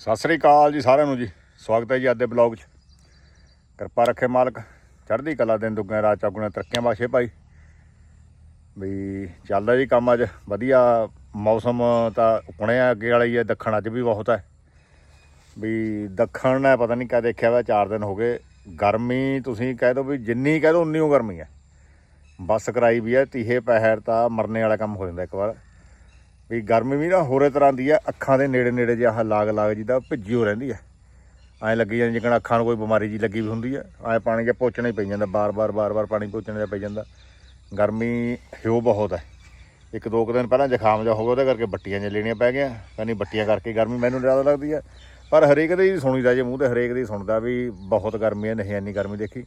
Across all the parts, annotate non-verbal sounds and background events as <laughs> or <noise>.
ਸਤਿ ਸ੍ਰੀ ਅਕਾਲ ਜੀ ਸਾਰਿਆਂ ਨੂੰ ਜੀ। ਸਵਾਗਤ ਹੈ ਜੀ ਅੱਜ ਦੇ ਬਲੌਗ 'ਚ। ਕਿਰਪਾ ਰੱਖੇ ਮਾਲਕ, ਚੜ੍ਹਦੀ ਕਲਾ ਦਿਨ ਦੁੱਗਣੇ ਰਾਤ ਚੌਗੁਣੇ ਤਰੱਕੀਆਂ ਬਖਸ਼ੇ ਭਾਈ। ਵੀ ਚੱਲਦਾ ਜੀ ਕੰਮ ਅੱਜ, ਵਧੀਆ ਮੌਸਮ ਤਾਂ ਉਕਣੇ ਅੱਗੇ ਵਾਲਾ ਹੀ ਹੈ, ਦੱਖਣ ਅੱਜ ਵੀ ਬਹੁਤ ਹੈ। ਵੀ ਦੱਖਣ ਨੇ ਪਤਾ ਨਹੀਂ ਕਾ ਦੇਖਿਆ ਵਾ 4 ਦਿਨ ਹੋ ਗਏ। ਗਰਮੀ ਤੁਸੀਂ ਕਹਿ ਦਿਓ ਵੀ ਜਿੰਨੀ ਕਹਿ ਦਿਓ ਉਨੀ ਉਹ ਗਰਮੀ ਹੈ। ਬੱਸ ਕਰਾਈ ਵੀ ਹੈ, ਤੀਹੇ ਪਹਿਰ ਤਾਂ ਮਰਨੇ ਵਾਲਾ ਕੰਮ ਹੋ ਜਾਂਦਾ ਇੱਕ ਵਾਰ। ਵੀ ਗਰਮੀ ਵੀ ਨਾ ਹੋਰੇ ਤਰ੍ਹਾਂ ਦੀ ਆ, ਅੱਖਾਂ ਦੇ ਨੇੜੇ ਨੇੜੇ ਜੇ ਆਹ ਲਾਗ ਲਾਗ ਜੀ ਦਾ ਭਿੱਜੀ ਹੋ ਰਹਿੰਦੀ ਆ। ਐਂ ਲੱਗੀ ਜਾਂਦੀ ਜਿਕਣ ਅੱਖਾਂ ਨੂੰ ਕੋਈ ਬਿਮਾਰੀ ਜੀ ਲੱਗੀ ਵੀ ਹੁੰਦੀ ਆ, ਐਂ ਪਾਣੀ ਜਿਹਾ ਪੋਚਣਾ ਹੀ ਪਈ ਜਾਂਦਾ ਬਾਰ-ਬਾਰ ਬਾਰ-ਬਾਰ ਪਾਣੀ ਪੋਚਣ ਦਾ ਪਈ ਜਾਂਦਾ। ਗਰਮੀ ਹਿਓ ਬਹੁਤ ਹੈ ਇੱਕ ਦੋ ਕੁ ਦਿਨ ਪਹਿਲਾਂ ਜ਼ੁਕਾਮ ਜਾ ਹੋ ਗਿਆ, ਉਹਦੇ ਕਰਕੇ ਬੱਟੀਆਂ ਜਿਹੀਆਂ ਲੈਣੀਆਂ ਪੈ ਗਈਆਂ। ਕਹਿੰਦੀ ਬੱਟੀਆਂ ਕਰਕੇ ਗਰਮੀ ਮੈਨੂੰ ਜ਼ਿਆਦਾ ਲੱਗਦੀ ਆ। ਪਰ ਹਰੇਕ ਦੇ ਹੀ ਸੁਣੀਦਾ ਜੇ ਮੂੰਹ ਤੇ ਹਰੇਕ ਦੀ ਸੁਣਦਾ ਵੀ ਬਹੁਤ ਗਰਮੀ ਹੈ ਨਹੀਂ ਇੰਨੀ ਗਰਮੀ ਦੇਖੀ।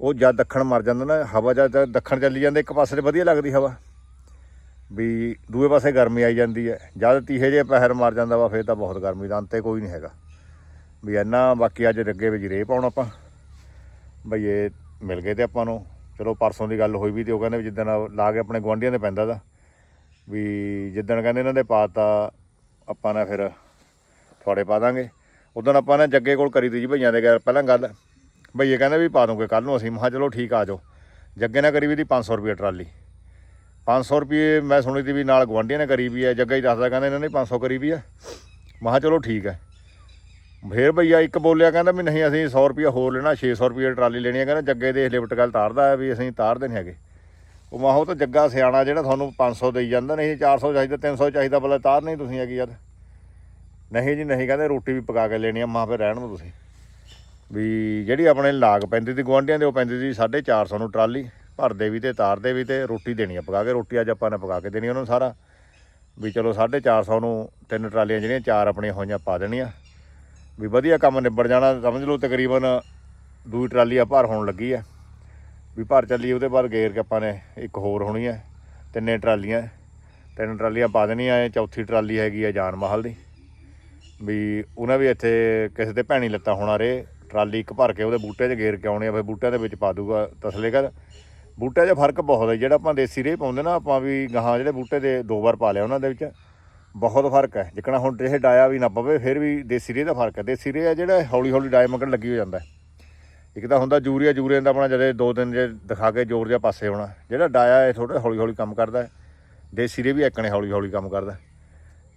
ਉਹ ਜਦ ਦੱਖਣ ਮਰ ਜਾਂਦਾ ਨਾ, ਹਵਾ ਜਦ ਦੱਖਣ ਚੱਲੀ ਜਾਂਦੇ, ਇੱਕ ਪਾਸੇ ਤੇ ਵਧੀਆ ਲੱਗਦੀ ਹਵਾ। ਵੀ ਦੂਏ ਪਾਸੇ ਗਰਮੀ ਆਈ ਜਾਂਦੀ ਹੈ। ਜਦ ਤੀਹੇ ਜੇ ਪਹਿਰ ਮਾਰ ਜਾਂਦਾ ਵਾ, ਫੇਰ ਤਾਂ ਬਹੁਤ ਗਰਮੀ ਦਾ ਅੰਤੇ ਕੋਈ ਨਹੀਂ ਹੈਗਾ। ਵੀ ਇੰਨਾ ਬਾਕੀ ਅੱਜ ਅੱਗੇ ਵਿੱਚ ਰੇ ਪਾਉਣ ਆਪਾਂ। ਬਈ ਇਹ ਮਿਲ ਗਏ ਤੇ ਆਪਾਂ ਨੂੰ। ਚਲੋ ਪਰਸੋਂ ਦੀ ਗੱਲ ਹੋਈ ਵੀ ਤੇ ਉਹ ਕਹਿੰਦੇ ਵੀ ਜਿੱਦਣ ਲਾ ਕੇ ਆਪਣੇ ਗੁਆਂਢੀਆਂ ਦੇ ਪੈਂਦਾ ਦਾ ਵੀ ਜਿੱਦਣ ਕਹਿੰਦੇ ਇਹਨਾਂ ਦੇ ਪਾਤਾ ਆਪਾਂ ਨਾ ਫਿਰ ਤੁਹਾਡੇ ਪਾ ਦਾਂਗੇ। ਉਦੋਂ ਆਪਾਂ ਨੇ ਜੱਗੇ ਕੋਲ ਕਰੀ ਤੀ ਜੀ ਭਈਆਂ ਦੇ ਗੱਲ ਪਹਿਲਾਂ ਗੱਲ। ਭਈਏ ਕਹਿੰਦੇ ਵੀ ਪਾ ਦੂੰਗੇ ਕੱਲ ਨੂੰ ਅਸੀਂ। ਮਹਾ ਚਲੋ ਠੀਕ ਆ ਜਾਓ। ਜੱਗੇ ਨੇ ਕਰੀ ਵੀ ਦੀ 500 ਰੁਪਏ ਟਰਾਲੀ। 500 ਰੁਪਏ ਮੈਂ ਸੁਣੀ ਤੀ ਵੀ ਨਾਲ ਗਵਾਂਢੀਆਂ ਨੇ ਕਰੀ ਵੀ ਹੈ ਜੱਗਾ ਹੀ ਦੱਸਦਾ ਕਹਿੰਦਾ ਇਹਨਾਂ ਨੇ 500 ਕਰੀ ਵੀ ਆ। ਮਹਾ ਚਲੋ ਠੀਕ ਹੈ ਫੇਰ ਭਈਆ ਇੱਕ ਬੋਲਿਆ ਕਹਿੰਦਾ ਵੀ ਨਹੀਂ ਅਸੀਂ 100 ਰੁਪਏ ਹੋਰ ਲੈਣਾ 600 ਰੁਪਏ ਟਰਾਲੀ ਲੈਣੀ ਹੈ ਕਹਿੰਦਾ ਜੱਗੇ ਦੇ ਲਿਫਟ ਗੱਲ ਤਾਰਦਾ ਹੈ ਵੀ ਅਸੀਂ ਤਾਰਦੇ ਨਹੀਂ ਹੈਗੇ। ਉਹ ਮਾਹੋ ਤਾਂ ਜੱਗਾ ਸਿਆਣਾ ਜਿਹੜਾ ਤੁਹਾਨੂੰ 500 ਦੇਈ ਜਾਂਦਾ, ਨਹੀਂ 400 ਚਾਹੀਦਾ 300 ਚਾਹੀਦਾ ਬਲੇ ਤਾਰ ਨਹੀਂ ਤੁਸੀਂ ਹੈਗੀ ਯਾਰ। ਨਹੀਂ ਜੀ ਨਹੀਂ, ਕਹਿੰਦੇ ਰੋਟੀ ਵੀ ਪਕਾ ਕੇ ਲੈਣੀ ਆ, ਮਾਂ ਫੇਰ ਰਹਿਣ ਨੂੰ ਤੁਸੀਂ। ਵੀ ਜਿਹੜੀ ਆਪਣੇ ਲਾਗ ਪੈਂਦੀ ਸੀ ਗੁਆਂਢੀਆਂ ਦੇ, ਉਹ ਪੈਂਦੀ ਸੀ 450 ਨੂੰ ਟਰਾਲੀ। ਭਰਦੇ ਵੀ ਤੇ ਤਾਰਦੇ ਵੀ ਤੇ ਰੋਟੀ ਦੇਣੀ ਆ, ਪਕਾ ਕੇ ਰੋਟੀ ਅੱਜ ਆਪਾਂ ਨੇ ਪਕਾ ਕੇ ਦੇਣੀ ਉਹਨਾਂ ਨੂੰ ਸਾਰਾ। ਵੀ ਚਲੋ 450 ਨੂੰ ਤਿੰਨ ਟਰਾਲੀਆਂ ਜਿਹੜੀਆਂ ਚਾਰ ਆਪਣੀਆਂ ਹੋਈਆਂ ਪਾ ਦੇਣੀਆਂ। ਵੀ ਵਧੀਆ ਕੰਮ ਨਿਬੜ ਜਾਣਾ, ਸਮਝ ਲਓ ਤਕਰੀਬਨ ਦੂਈ ਟਰਾਲੀ ਆ ਭਰ ਹੋਣ ਲੱਗੀ ਆ। ਵੀ ਭਰ ਚੱਲੀ ਉਹਦੇ ਬਾਅਦ ਗੇਰ ਕੇ ਆਪਾਂ ਨੇ ਇੱਕ ਹੋਰ ਹੋਣੀ ਹੈ ਤਿੰਨੇ ਟਰਾਲੀਆਂ। ਤਿੰਨ ਟਰਾਲੀਆਂ ਪਾ ਦੇਣੀਆਂ, ਇਹ ਚੌਥੀ ਟਰਾਲੀ ਹੈਗੀ ਆ ਜਾਨ ਮਹਲ ਦੀ। ਵੀ ਉਹਨਾਂ ਵੀ ਇੱਥੇ ਕਿਸੇ ਦੇ ਭੈਣੀ ਲੱਤਾ ਹੋਣਾ ਰੇ। ਟਰਾਲੀ ਇੱਕ ਭਰ ਕੇ ਉਹਦੇ ਬੂਟੇ 'ਚ ਗੇਰ ਕੇ ਆਉਣੀ ਆ, ਫਿਰ ਬੂਟਿਆਂ ਦੇ ਵਿੱਚ ਪਾ ਦੂਗਾ ਤਸਲੇ ਕਰ ਬੂਟਿਆਂ 'ਚ ਫ਼ਰਕ ਬਹੁਤ ਹੈ, ਜਿਹੜਾ ਆਪਾਂ ਦੇਸੀ ਰੇ ਪਾਉਂਦੇ ਨਾ, ਆਪਾਂ ਵੀ ਗਾਹਾਂ ਜਿਹੜੇ ਬੂਟੇ ਦੇ ਦੋ ਵਾਰ ਪਾ ਲਿਆ ਉਹਨਾਂ ਦੇ ਵਿੱਚ, ਬਹੁਤ ਫ਼ਰਕ ਹੈ। ਜਿਕਣਾ ਹੁਣ ਇਹ ਡਾਇਆ ਵੀ ਨਾ ਪਵੇ, ਫਿਰ ਵੀ ਦੇਸੀ ਰੇ ਦਾ ਫ਼ਰਕ ਹੈ। ਦੇਸੀ ਰੇ ਆ ਜਿਹੜਾ ਹੌਲੀ ਹੌਲੀ ਡਾਇਆ ਮਗਰ ਲੱਗੀ ਹੋ ਜਾਂਦਾ ਇੱਕ ਤਾਂ ਹੁੰਦਾ ਜੂਰੀਆ ਜੂਰੀਆ ਦਾ ਆਪਣਾ ਜਦੇ ਦੋ ਦਿਨ ਜੇ ਦਿਖਾ ਕੇ ਜ਼ੋਰ ਜਿਹਾ ਪਾਸੇ ਹੋਣਾ, ਜਿਹੜਾ ਡਾਇਆ ਇਹ ਥੋੜਾ ਹੌਲੀ ਹੌਲੀ ਕੰਮ ਕਰਦਾ ਹੈ। ਦੇਸੀ ਰੇ ਵੀ ਇੱਕਣੇ ਹੌਲੀ ਹੌਲੀ ਕੰਮ ਕਰਦਾ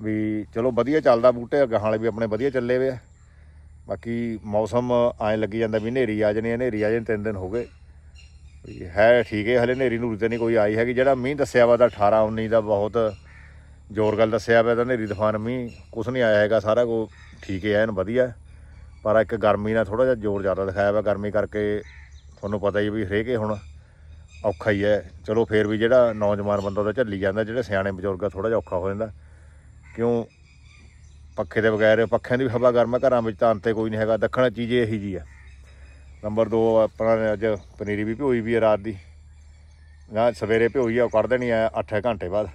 ਵੀ ਚਲੋ ਵਧੀਆ ਚੱਲਦਾ ਬੂਟੇ, ਗਾਹਾਂ ਵਾਲੇ ਵੀ ਆਪਣੇ ਵਧੀਆ ਚੱਲੇ ਵੇ ਆ। ਬਾਕੀ ਮੌਸਮ ਐਂ ਲੱਗੀ ਜਾਂਦਾ ਵੀ ਹਨੇਰੀ ਆ ਜਾਣੀ ਹੈ ਹਨੇਰੀ ਆ ਜਾਣੀ, ਤਿੰਨ ਦਿਨ ਹੋ ਗਏ। ਹੈ ਠੀਕ ਹੈ, ਹਲੇ ਹਨੇਰੀ ਨੂਰੀ ਤੇ ਨਹੀਂ ਕੋਈ ਆਈ ਹੈਗੀ। ਜਿਹੜਾ ਮੀਂਹ ਦੱਸਿਆ ਵਾ ਤਾਂ 18 19 ਦਾ ਬਹੁਤ ਜ਼ੋਰ ਗੱਲ ਦੱਸਿਆ ਪਿਆ ਤਾਂ ਹਨੇਰੀ ਤੂਫਾਨ ਮੀਂਹ ਕੁਛ ਨਹੀਂ ਆਇਆ ਹੈਗਾ, ਸਾਰਾ ਕੁਝ ਠੀਕ ਹੈ, ਐਨ ਵਧੀਆ। ਪਰ ਇੱਕ ਗਰਮੀ ਨਾਲ ਥੋੜਾ ਜਿਹਾ ਜ਼ੋਰ ਜ਼ਿਆਦਾ ਦਿਖਾਇਆ ਵਾ, ਗਰਮੀ ਕਰਕੇ ਤੁਹਾਨੂੰ ਪਤਾ ਹੀ ਵੀ ਹਰੇਕ ਹੁਣ ਔਖਾ ਹੀ ਹੈ। ਚਲੋ ਫੇਰ ਵੀ ਜਿਹੜਾ ਨੌਜਵਾਨ ਬੰਦਾ ਤਾਂ ਝੱਲੀ ਜਾਂਦਾ, ਜਿਹੜੇ ਸਿਆਣੇ ਬਜ਼ੁਰਗ ਆ ਥੋੜਾ ਜਿਹਾ ਔਖਾ ਹੋ ਜਾਂਦਾ। ਕਿਉਂ? ਪੱਖੇ ਦੇ ਬਗੈਰ, ਪੱਖਿਆਂ ਦੀ ਵੀ ਹਵਾ ਗਰਮ ਘਰਾਂ ਵਿੱਚ ਤਾਂ ਅੰਤੇ ਕੋਈ ਨਹੀਂ ਹੈਗਾ, ਦੱਖਣ ਚੀਜ਼ ਇਹੀ ਜੀ ਆ। ਨੰਬਰ 2 ਆਪਣਾ ਅੱਜ ਪਨੀਰੀ ਵੀ ਭਿਓਈ ਵੀ ਹੈ ਰਾਤ ਦੀ। ਨਾ, ਸਵੇਰੇ ਭਿਓਈ ਆ, ਉਹ ਕੱਢ ਦੇਣੀ ਆ 8 ਘੰਟੇ ਬਾਅਦ।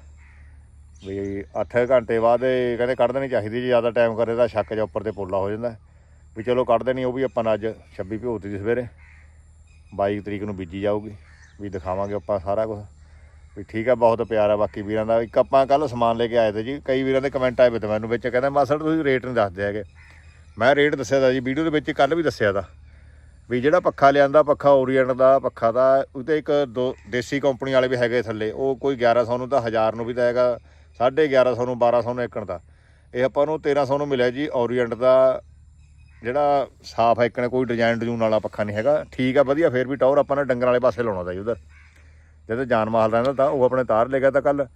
ਵੀ 8 ਘੰਟੇ ਬਾਅਦ ਕਹਿੰਦੇ ਕੱਢ ਦੇਣੀ ਚਾਹੀਦੀ, ਜੇ ਜ਼ਿਆਦਾ ਟਾਈਮ ਕਰੇ ਤਾਂ ਸ਼ੱਕ ਜਾ ਉੱਪਰ ਤੇ ਪੋਲਾ ਹੋ ਜਾਂਦਾ। ਵੀ ਚਲੋ ਕੱਢ ਦੇਣੀ, ਉਹ ਵੀ ਆਪਾਂ ਅੱਜ 26 ਭਿਓਤੀ ਦੀ ਸਵੇਰੇ। 22 ਤਰੀਕ ਨੂੰ ਬੀਜੀ ਜਾਊਗੀ, ਵੀ ਦਿਖਾਵਾਂਗੇ ਆਪਾਂ ਸਾਰਾ ਕੁਝ ਵੀ ਠੀਕ ਆ, ਬਹੁਤ ਪਿਆਰ ਆ ਬਾਕੀ ਵੀਰਾਂ ਦਾ। ਇੱਕ ਆਪਾਂ ਕੱਲ ਸਮਾਨ ਲੈ ਕੇ ਆਏ ਤੇ ਜੀ, ਕਈ ਵੀਰਾਂ ਦੇ ਕਮੈਂਟ ਆਏ ਵੇ ਤੇ ਮੈਨੂੰ ਵਿੱਚ, ਕਹਿੰਦਾ ਮਾਸੜ ਤੁਸੀਂ ਰੇਟ ਨਹੀਂ ਦੱਸਦੇ ਹੈਗੇ। ਮੈਂ ਰੇਟ ਦੱਸਿਆ ਤਾਂ ਜੀ, ਵੀਡੀਓ ਦੇ ਵਿੱਚ ਕੱਲ ਵੀ ਦੱਸਿਆ ਤਾਂ। ਵੀ ਜਿਹੜਾ ਪੱਖਾ ਲਿਆਂਦਾ, ਪੱਖਾ ਓਰੀਐਂਟ ਦਾ, ਪੱਖਾ ਦਾ ਉਹਤੇ ਇੱਕ ਦੋ ਦੇਸੀ ਕੰਪਨੀ ਵਾਲੇ ਵੀ ਹੈਗੇ ਥੱਲੇ, ਉਹ ਕੋਈ 1100 ਨੂੰ ਤਾਂ 1000 ਨੂੰ ਵੀ ਤਾਂ ਹੈਗਾ 1150 ਨੂੰ 1200 ਨੂੰ ਏਕਣ ਦਾ। ਇਹ ਆਪਾਂ ਨੂੰ 1300 ਨੂੰ ਮਿਲਿਆ ਜੀ ਓਰੀਐਂਟ ਦਾ ਜਿਹੜਾ ਸਾਫ਼ ਹੈ ਇੱਕਣੇ ਕੋਈ ਡਿਜ਼ਾਈਨ ਡਿਜ਼ੂਨ ਵਾਲਾ ਪੱਖਾ ਨਹੀਂ ਹੈਗਾ। ਠੀਕ ਆ, ਵਧੀਆ, ਫੇਰ ਵੀ ਟੌਰ ਆਪਾਂ ਨੇ ਡੰਗਰ ਵਾਲੇ ਪਾਸੇ ਲਾਉਣਾ ਤਾਂ ਜੀ ਉਧਰ। ਜਦੋਂ ਜਾਨ ਮਾਲ ਰਹਿੰਦਾ ਤਾਂ ਉਹ ਆਪਣੇ ਤਾਰ ਲੈ ਗਿਆ ਤਾਂ ਕੱਲ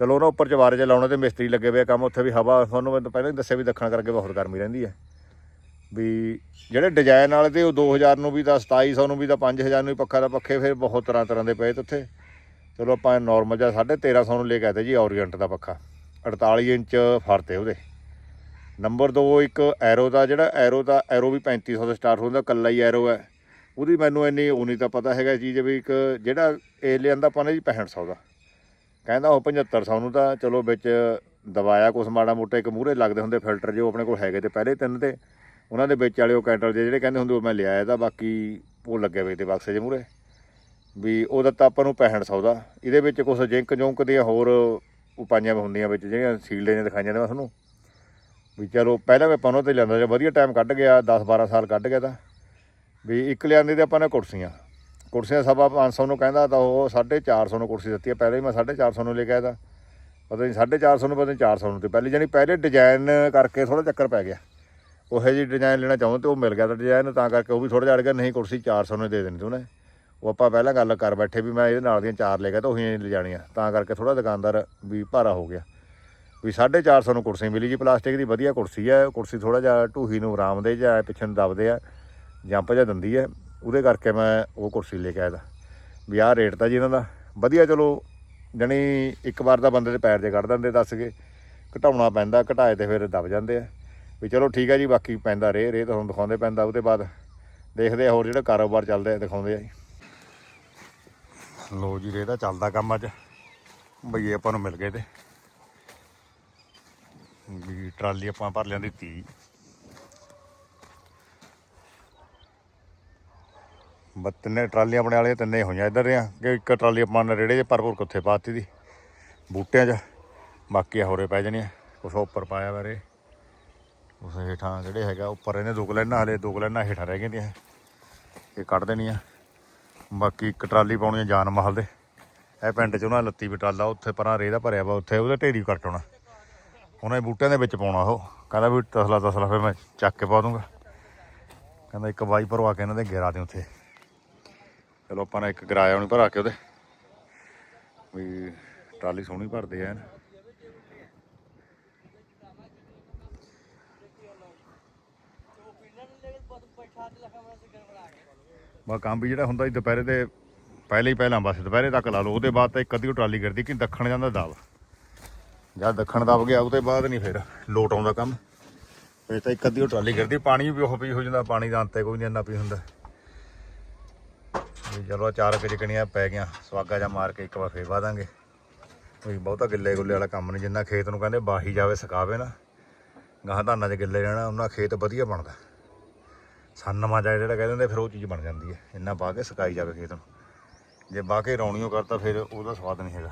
ਚਲੋ ਉਹਨਾਂ ਉੱਪਰ ਚਵਾਰੇ 'ਚ ਲਾਉਣਾ ਤੇ ਮਿਸਤਰੀ ਲੱਗੇ ਹੋਏ ਕੰਮ, ਉੱਥੇ ਵੀ ਹਵਾ, ਤੁਹਾਨੂੰ ਮੈਂ ਪਹਿਲਾਂ ਹੀ ਦੱਸਿਆ ਵੀ ਦੱਖਣ ਕਰਕੇ ਬਹੁਤ ਗਰਮੀ ਰਹਿੰਦੀ ਹੈ। ਵੀ ਜਿਹੜੇ ਡਿਜ਼ਾਈਨ ਵਾਲੇ ਤੇ ਉਹ 2000 ਨੂੰ ਵੀ ਤਾਂ 2700 ਨੂੰ ਵੀ ਤਾਂ 5000 ਨੂੰ ਵੀ ਪੱਖਾ ਦਾ ਪੱਖੇ ਫਿਰ ਬਹੁਤ ਤਰ੍ਹਾਂ ਤਰ੍ਹਾਂ ਦੇ ਪਏ ਤੇ ਉੱਥੇ। ਚਲੋ ਆਪਾਂ ਨਾਰਮਲ ਜਿਹਾ 1350 ਨੂੰ ਲੈ ਕੇ ਆਏ ਜੀ ਓਰੀਐਂਟ ਦਾ ਪੱਖਾ। 48 ਇੰਚ ਫਰਤੇ ਉਹਦੇ। ਨੰਬਰ 2 ਇੱਕ ਐਰੋ ਦਾ ਜਿਹੜਾ ਐਰੋ ਦਾ ਐਰੋ ਵੀ 3500 ਤੋਂ ਸਟਾਰਟ ਹੁੰਦਾ ਕੱਲਾ ਹੀ ਐਰੋ ਹੈ। ਉਹਦੀ ਮੈਨੂੰ ਇੰਨੀ ਉਹ ਨਹੀਂ ਤਾਂ ਪਤਾ ਹੈਗਾ ਚੀਜ਼ ਵੀ ਇੱਕ ਜਿਹੜਾ ਇਹ ਲਿਆਂਦਾ ਆਪਾਂ ਨੇ ਜੀ 6500 ਦਾ। ਕਹਿੰਦਾ ਉਹ 7500 ਨੂੰ ਤਾਂ ਚਲੋ ਵਿੱਚ ਦਵਾਇਆ ਕੁਛ ਮਾੜਾ ਮੋਟਾ, ਇੱਕ ਮੂਹਰੇ ਲੱਗਦੇ ਹੁੰਦੇ ਫਿਲਟਰ ਜੋ ਆਪਣੇ ਕੋਲ ਹੈਗੇ ਤੇ ਪਹਿਲੇ ਤਿੰਨ ਤੇ। ਉਹਨਾਂ ਦੇ ਵਿੱਚ ਵਾਲੇ ਉਹ ਕੈਂਟਲ ਦੇ ਜਿਹੜੇ ਕਹਿੰਦੇ ਹੁੰਦੇ ਉਹ ਮੈਂ ਲਿਆਇਆ ਤਾਂ ਬਾਕੀ ਉਹ ਲੱਗੇ ਹੋਏ ਤੇ ਬਕਸੇ ਦੇ ਮੂਹਰੇ। ਵੀ ਉਹ ਦਿੱਤਾ ਆਪਾਂ ਨੂੰ 6500 ਦਾ। ਇਹਦੇ ਵਿੱਚ ਕੁਛ ਜਿੰਕ ਜੁੰਕ ਦੀਆਂ ਹੋਰ ਉਪਾਈਆਂ ਵੀ ਹੁੰਦੀਆਂ ਵਿੱਚ, ਜਿਹੜੀਆਂ ਸੀਲਡ ਨੇ ਦਿਖਾਈਆਂ ਨੇ ਮੈਂ ਤੁਹਾਨੂੰ ਵੀ ਚਲੋ, ਪਹਿਲਾਂ ਮੈਂ ਪਨੋ ਤੇ ਲੈਂਦਾ ਜੇ ਵਧੀਆ ਟਾਈਮ ਕੱਢ ਗਿਆ 10 12 ਸਾਲ ਕੱਢ ਗਿਆ ਤਾਂ। ਵੀ ਇੱਕ ਲਿਆਂਦੀ ਤੇ ਆਪਾਂ ਨੇ ਕੁਰਸੀਆਂ। ਕੁਰਸੀਆਂ ਸਭਾ 500 ਨੂੰ ਕਹਿੰਦਾ ਤਾਂ ਉਹ 450 ਨੂੰ ਕੁਰਸੀ ਦਿੱਤੀ ਹੈ ਪਹਿਲਾਂ ਹੀ ਮੈਂ 450 ਨੂੰ ਲੈ ਕੇ ਆਇਆ ਤਾਂ। ਪਤਾ ਨਹੀਂ 450 ਨੂੰ, ਪਤਾ ਨਹੀਂ 400 ਨੂੰ ਤੇ ਪਹਿਲੇ ਜਾਨੀ ਪਹਿਲੇ ਡਿਜ਼ਾਈਨ ਕਰਕੇ ਥੋੜਾ ਚੱਕਰ ਪੈ ਗਿਆ। ਉਹੇ ਜਿਹੀ ਡਿਜ਼ਾਈਨ ਲੈਣਾ ਚਾਹੁੰਦੇ ਤੇ ਉਹ ਮਿਲ ਗਿਆ ਤਾਂ ਡਿਜ਼ਾਈਨ ਤਾਂ ਕਰਕੇ ਉਹ ਵੀ ਥੋੜਾ ਜਿਹਾ ਅੜ ਗਿਆ ਨਹੀਂ ਕੁਰਸੀ 400 ਨੂੰ ਦੇ ਦੇਣੀ ਤੂੰ ਨੇ ਉਹ ਆਪਾਂ ਪਹਿਲਾਂ ਗੱਲ ਕਰ ਬੈਠੇ ਵੀ ਮੈਂ ਇਹਦੇ ਨਾਲ ਦੀਆਂ ਚਾਰ ਲੈ ਗਿਆ ਤਾਂ ਉਹੀ ਲਿਜਾਣੀਆਂ ਤਾਂ ਕਰਕੇ ਥੋੜਾ ਦੁਕਾਨਦਾਰ ਵੀ ਭਾਰਾ ਹੋ ਗਿਆ। ਵੀ 450 ਨੂੰ ਕੁਰਸੀ ਮਿਲੀ ਜੀ, ਪਲਾਸਟਿਕ ਦੀ ਵਧੀਆ ਕੁਰਸੀ ਹੈ ਕੁਰਸੀ ਥੋੜਾ ਜਿਹਾ ਢੂਹੀ ਨੂੰ ਆਰਾਮ ਦੇ ਜਾਂ ਪਿੱਛੇ ਨੂੰ ਦਬਦੇ ਆ, ਜੰਪ ਜਿਹਾ ਦਿੰਦੀ ਹੈ ਉਹਦੇ ਕਰਕੇ ਮੈਂ ਉਹ ਕੁਰਸੀ ਲੈ ਕੇ ਆਇਆ ਦਾ ਵੀ ਆਹ ਰੇਟ ਤਾਂ ਜੀ ਇਹਨਾਂ ਦਾ ਵਧੀਆ, ਚਲੋ ਜਣੀ ਇੱਕ ਵਾਰ ਦਾ ਬੰਦੇ ਦੇ ਪੈਰ ਜੇ ਕੱਢ ਦਿੰਦੇ ਦੱਸ ਕੇ, ਘਟਾਉਣਾ ਪੈਂਦਾ, ਘਟਾਏ ਤੇ ਫਿਰ ਦਬ ਜਾਂਦੇ ਆ। ਵੀ ਚਲੋ ਠੀਕ ਹੈ ਜੀ, ਬਾਕੀ ਪੈਂਦਾ ਰੇ ਰੇ ਤਾਂ ਹੁਣ ਦਿਖਾਉਂਦੇ ਪੈਂਦਾ ਉਹਦੇ ਬਾਅਦ। ਦੇਖਦੇ ਆ ਹੋਰ ਜਿਹੜਾ ਕਾਰੋਬਾਰ ਚੱਲਦਾ ਆ ਦਿਖਾਉਂਦੇ ਆ ਜੀ। ਲੋ ਜੀ ਰੇ ਦਾ ਚੱਲਦਾ ਕੰਮ ਅੱਜ। ਬਈ ਆਪਾਂ ਨੂੰ ਮਿਲ ਗਏ ਤੇ। ਵੀ ਟਰਾਲੀ ਆਪਾਂ ਭਰ ਲਿਆਂਦੀ 30 ਬਸ ਤਿੰਨੇ ਟਰਾਲੀਆਂ ਆਪਣੇ ਵਾਲੇ, ਤਿੰਨੇ ਹੋਈਆਂ ਇੱਧਰ ਆ ਕਿ ਇੱਕ ਟਰਾਲੀ ਆਪਾਂ ਨੇ ਰੇੜੇ 'ਚ ਭਰਪੂਰ ਕਿੱਥੇ ਪਾਤੀ ਦੀ, ਬੂਟਿਆਂ 'ਚ। ਬਾਕੀ ਹੋਰੇ ਪੈ ਜਾਣੀਆਂ, ਕੁਛ ਉੱਪਰ ਪਾਇਆ ਬਾਰੇ ਉਸ ਹੇਠਾਂ ਜਿਹੜੇ ਹੈਗਾ ਉੱਪਰ ਇਹਨੇ ਦੋ ਕੁ ਲਾਈਨਾਂ ਹਲੇ ਦੋ ਕੁ ਲਾਈਨਾਂ ਹੇਠਾਂ ਰਹਿ ਗਈਆਂ ਇਹ ਕੱਢ ਦੇਣੀਆਂ। ਬਾਕੀ ਇੱਕ ਟਰਾਲੀ ਪਾਉਣੀ ਆ ਜਾਨ ਮਹਲ ਦੇ। ਇਹ ਪਿੰਡ 'ਚ ਉਹਨਾਂ ਦਾ ਲੱਤੀ ਵੀ ਟਰਾਲਾ, ਉੱਥੇ ਪਰਾਂ ਰੇਹ ਦਾ ਭਰਿਆ ਵਾ, ਉੱਥੇ ਉਹਦੇ ਢੇਰੀ ਕੱਟਣਾ ਉਹਨਾਂ ਬੂਟਿਆਂ ਦੇ ਵਿੱਚ ਪਾਉਣਾ ਉਹ। ਕਹਿੰਦਾ ਵੀ ਤਸਲਾ ਤਸਲਾ ਫਿਰ ਮੈਂ ਚੱਕ ਕੇ ਪਾ ਦੂੰਗਾ। ਕਹਿੰਦਾ ਇੱਕ ਬਾਈ ਭਰਵਾ ਕੇ ਇਹਨਾਂ ਦੇ ਗਿਰਾ ਦੇ ਉੱਥੇ। ਚਲੋ ਆਪਾਂ ਨੇ ਇੱਕ ਕਿਰਾਇਆ ਉਹਨੂੰ ਭਰਾ ਕੇ ਉਹਦੇ। ਵੀ ਟਰਾਲੀ ਸੋਹਣੀ ਭਰਦੇ ਆ ਬਾ ਕੰਮ ਵੀ ਜਿਹੜਾ ਹੁੰਦਾ ਸੀ ਦੁਪਹਿਰੇ ਦੇ ਪਹਿਲੇ ਹੀ ਪਹਿਲਾਂ, ਬਸ ਦੁਪਹਿਰੇ ਤੱਕ ਲਾ ਲਓ, ਉਹਦੇ ਬਾਅਦ ਤਾਂ ਇੱਕ ਅੱਧੀ ਓ ਟਰਾਲੀ ਕਰਦੀ ਕਿ ਦੱਖਣ ਜਾਂਦਾ ਦਬ। ਜਦ ਦੱਖਣ ਦਬ ਗਿਆ, ਉਹਦੇ ਬਾਅਦ ਨਹੀਂ ਫਿਰ ਲੋਟ ਆਉਂਦਾ ਕੰਮ। ਫਿਰ ਤਾਂ ਇੱਕ ਅੱਧੀ ਓ ਟਰਾਲੀ ਕਰਦੀ ਪਾਣੀ ਵੀ ਉਹ ਪੀ ਹੋ ਜਾਂਦਾ, ਪਾਣੀ ਦਾ ਅੰਤੇ ਕੋਈ ਨਹੀਂ ਇੰਨਾ ਪੀ ਹੁੰਦਾ। ਵੀ ਚਲੋ ਚਾਰ ਕੁ ਚਿਕਣੀਆਂ ਪੈ ਗਿਆ ਸਵਾਗਾ ਜਾਂ ਮਾਰ ਕੇ ਇੱਕ ਵਾਰ ਫੇਰ ਵਾਦਾਂਗੇ ਕੋਈ ਬਹੁਤਾ ਗਿੱਲੇ ਗੁੱਲੇ ਵਾਲਾ ਕੰਮ ਨਹੀਂ, ਜਿੰਨਾ ਖੇਤ ਨੂੰ ਕਹਿੰਦੇ ਬਾਹੀ ਜਾਵੇ, ਸੁਕਾਵੇ ਨਾ। ਗਾਹਾਂ ਧਾਨਾਂ 'ਚ ਗਿੱਲੇ ਰਹਿਣਾ, ਉਹਨਾਂ ਖੇਤ ਵਧੀਆ ਬਣਦਾ। ਸੰਨਮਾ ਜਾ ਜਿਹੜਾ ਕਹਿ ਦਿੰਦੇ, ਫਿਰ ਉਹ ਚੀਜ਼ ਬਣ ਜਾਂਦੀ ਹੈ। ਇੰਨਾ ਪਾ ਕੇ ਸਕਾਈ ਜਾਵੇ ਖੇਤ ਨੂੰ। ਜੇ ਬਾਹ ਕੇ ਰੌਣੀਓ ਕਰਤਾ, ਫਿਰ ਉਹਦਾ ਸਵਾਦ ਨਹੀਂ ਹੈਗਾ।